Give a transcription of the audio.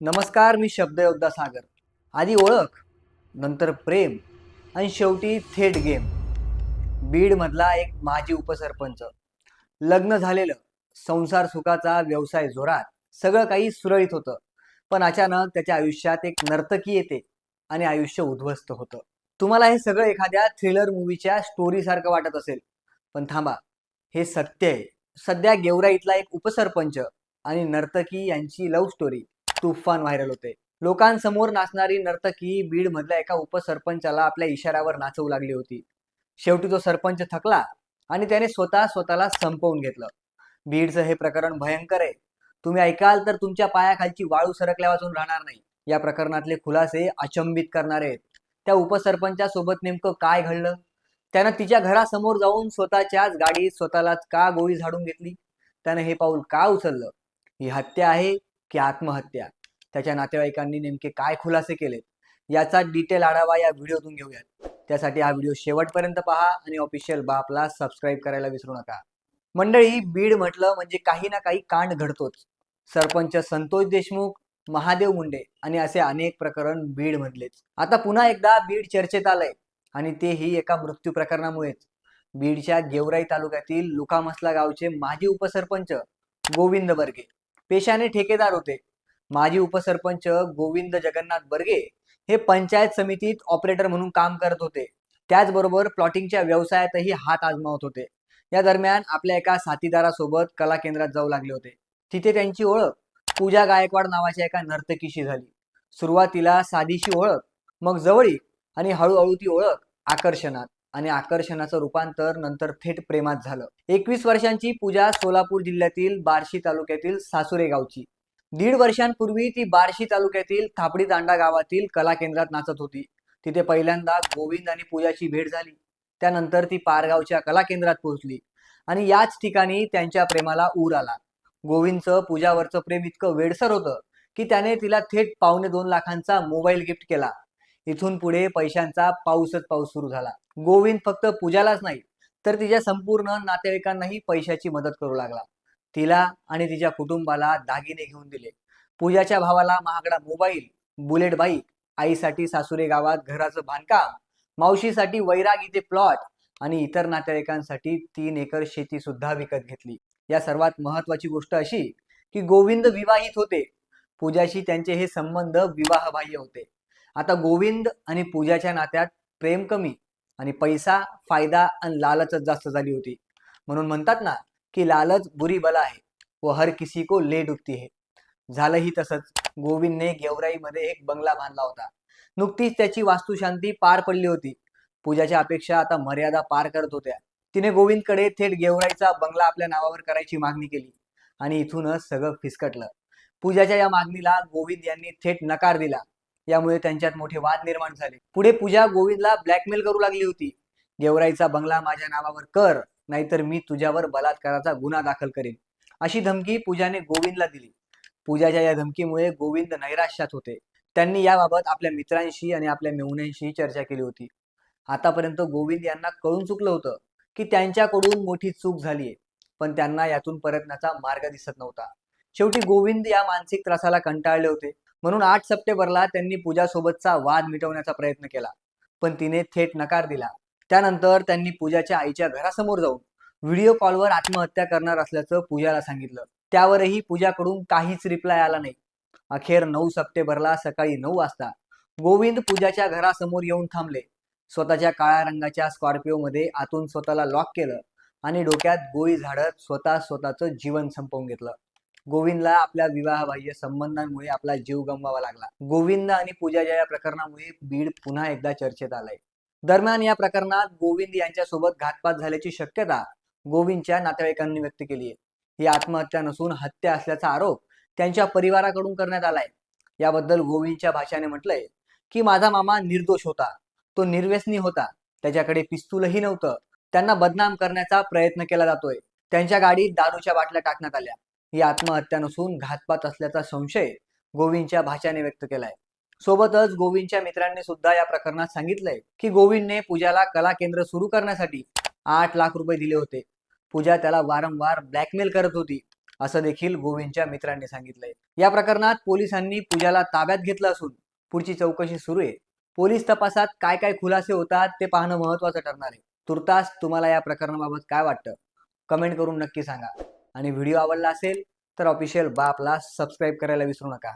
नमस्कार मी शब्दयोद्धा सागर. आधी ओळख नंतर प्रेम आणि शेवटी थेट गेम. बीडमधला एक माजी उपसरपंच. लग्न झालेलं संसार सुखाचा व्यवसाय जोरात सगळं काही सुरळीत होतं. पण अचानक त्याच्या आयुष्यात एक नर्तकी येते आणि आयुष्य उद्ध्वस्त होतं. तुम्हाला हे सगळं एखाद्या थ्रिलर मूवीच्या स्टोरीसारखं वाटत असेल. पण थांबा हे सत्य आहे. सध्या गेवराईतला एक उपसरपंच आणि नर्तकी यांची लव्ह स्टोरी तुफान व्हायरल होते. लोकांसमोर नाचणारी नर्तकी बीड मधल्या एका उपसरपंचाला आपल्या इशाऱ्यावर नाचवू लागली होती. शेवटी तो सरपंच थकला आणि त्याने स्वतः स्वतःला संपवून घेतलं. बीडचं हे प्रकरण भयंकर आहे. तुम्ही ऐकाल तर तुमच्या पायाखालची वाळू सरकल्या वाचून राहणार नाही. या प्रकरणातले खुलासे अचंबित करणारे आहेत. त्या उपसरपंचासोबत नेमकं काय घडलं? त्यानं तिच्या घरासमोर जाऊन स्वतःच्याच गाडीत स्वतःलाच का गोळी झाडून घेतली? त्यानं हे पाऊल का उचललं? ही हत्या आहे की आत्महत्या. त्याच्या नातेवाईकांनी नेमके काय खुलासे केले याचा डिटेल आढावा या व्हिडिओतून घेऊयात. त्यासाठी हा व्हिडिओ शेवटपर्यंत पहा आणि ऑफिशियल बापला सबस्क्राईब करायला विसरू नका. मंडळी बीड म्हटलं म्हणजे काही ना काही कांड घडतोच. सरपंच संतोष देशमुख महादेव मुंडे आणि असे अनेक प्रकरण बीड मधलेच. आता पुन्हा एकदा बीड चर्चेत आलंय आणि तेही एका मृत्यू प्रकरणामुळेच. बीडच्या गेवराई तालुक्यातील लुकामसला गावचे माजी उपसरपंच गोविंद बर्गे पेशाने ठेकेदार होते. माजी उपसरपंच गोविंद जगन्नाथ बर्गे हे पंचायत समितीत ऑपरेटर म्हणून काम करत होते. त्याचबरोबर प्लॉटिंगच्या व्यवसायातही हात आजमावत होते. या दरम्यान आपल्या एका साथीदारासोबत कला केंद्रात जाऊ लागले होते. तिथे त्यांची ओळख पूजा गायकवाड नावाच्या एका नर्तकीशी झाली. सुरुवातीला साधीशी ओळख मग जवळीक आणि हळूहळू ती ओळख आकर्षणात. आणि आकर्षणाचं रूपांतर नंतर थेट प्रेमात झालं. एकवीस वर्षांची पूजा सोलापूर जिल्ह्यातील बार्शी तालुक्यातील सासुरे गावची. दीड वर्षांपूर्वी ती बार्शी तालुक्यातील थापडी दांडा गावातील कला केंद्रात नाचत होती. तिथे पहिल्यांदा गोविंद आणि पूजाची भेट झाली. त्यानंतर ती पारगावच्या कला केंद्रात पोहोचली आणि याच ठिकाणी त्यांच्या प्रेमाला ऊर आला. गोविंदचं पूजावरचं प्रेम इतकं वेडसर होतं की त्याने तिला थेट पावणे दोन लाखांचा मोबाईल गिफ्ट केला. इथून पुढे पैशांचा पाऊसच पाऊस सुरू झाला. गोविंद फक्त पूजालाच नाही तर तिच्या संपूर्ण नातेवाईकांनाही पैशाची मदत करू लागला. तिला आणि तिच्या कुटुंबाला दागिने घेऊन दिले. पूजाच्या भावाला महागडा मोबाईल बुलेट बाईक आईसाठी सासुरे गावात घराचं बांधकाम मावशीसाठी वैराग इथे प्लॉट आणि इतर नातेवाईकांसाठी तीन एकर शेती सुद्धा विकत घेतली. या सर्वात महत्वाची गोष्ट अशी की गोविंद विवाहित होते. पूजाशी त्यांचे हे संबंध विवाहबाह्य होते. आता गोविंद आणि पूजाच्या नात्यात प्रेम कमी आणि पैसा फायदा आणि लालचच जास्त झाली होती. म्हणून म्हणतात ना की लालच बुरी बला आहे व हर किसी को ले डुबती है झालंही तसंच. गोविंदने गेवराईमध्ये एक बंगला बांधला होता. नुकतीच त्याची वास्तुशांती पार पडली होती. पूजाच्या अपेक्षा आता मर्यादा पार करत होत्या. तिने गोविंदकडे थेट गेवराईचा बंगला आपल्या नावावर करायची मागणी केली आणि इथूनच सगळं फिसकटलं. पूजाच्या या मागणीला गोविंद यांनी थेट नकार दिला. यामुळे त्यांच्यात मोठे वाद निर्माण झाले. पुढे पूजा गोविंदला ब्लॅकमेल करू लागली होती. गेवराईचा बंगला माझ्या नावावर कर नाहीतर मी तुझ्यावर बलात्काराचा गुन्हा दाखल करेन. अशी धमकी पूजाने गोविंदला दिली. पूजाच्या या धमकीमुळे गोविंद नैराश्यात होते. त्यांनी याबाबत आपल्या मित्रांशी आणि आपल्या मेहुण्यांशी चर्चा केली होती. आतापर्यंत गोविंद यांना कळून चुकलं होतं की त्यांच्याकडून मोठी चूक झालीये पण त्यांना यातून परतण्याचा मार्ग दिसत नव्हता. शेवटी गोविंद या मानसिक त्रासाला कंटाळले होते. म्हणून आठ सप्टेंबरला त्यांनी पूजासोबतचा वाद मिटवण्याचा प्रयत्न केला. पण तिने थेट नकार दिला. त्यानंतर त्यांनी पूजाच्या आईच्या घरासमोर जाऊन व्हिडिओ कॉलवर आत्महत्या करणार असल्याचं पूजाला सांगितलं. त्यावरही पूजाकडून काहीच रिप्लाय आला नाही. अखेर नऊ सप्टेंबरला सकाळी नऊ वाजता गोविंद पूजाच्या घरासमोर येऊन थांबले. स्वतःच्या काळ्या रंगाच्या स्कॉर्पिओ मध्ये आतून स्वतःला लॉक केलं आणि डोक्यात गोळी झाडत स्वतः स्वतःचं जीवन संपवून घेतलं. गोविंदला आपल्या विवाहबाह्य संबंधांमुळे आपला जीव गमवावा लागला. गोविंद आणि पूजाच्या या प्रकरणामुळे बीड पुन्हा एकदा चर्चेत आलाय. दरम्यान या प्रकरणात गोविंद यांच्यासोबत घातपात झाल्याची शक्यता गोविंदच्या नातेवाईकांनी व्यक्त केली आहे ही आत्महत्या नसून हत्या असल्याचा आरोप त्यांच्या परिवाराकडून करण्यात आलाय. याबद्दल गोविंदच्या भाषाने म्हटलंय की माझा मामा निर्दोष होता. तो निर्व्यसनी होता. त्याच्याकडे पिस्तूलही नव्हतं. त्यांना बदनाम करण्याचा प्रयत्न केला जातोय. त्यांच्या गाडीत दारूच्या बाटल्या टाकण्यात आल्या. ही आत्महत्या नसून घातपात असल्याचा संशय गोविंदच्या भाच्याने व्यक्त केलाय. सोबतच गोविंदच्या मित्रांनी सुद्धा या प्रकरणात सांगितलंय की गोविंदने पूजाला कला केंद्र सुरू करण्यासाठी आठ लाख रुपये दिले होते. पूजा त्याला वारंवार ब्लॅकमेल करत होती असं देखील गोविंदच्या मित्रांनी सांगितलंय. या प्रकरणात पोलिसांनी पूजाला ताब्यात घेतलं असून पुढची चौकशी सुरू आहे. पोलीस तपासात काय काय खुलासे होतात ते पाहणं महत्वाचं ठरणार आहे. तुर्तास तुम्हाला या प्रकरणाबाबत काय वाटतं? कमेंट करून नक्की सांगा. आणि व्हिडिओ आवडला असेल तर ऑफिशियल बापला सबस्क्राईब करायला विसरू नका.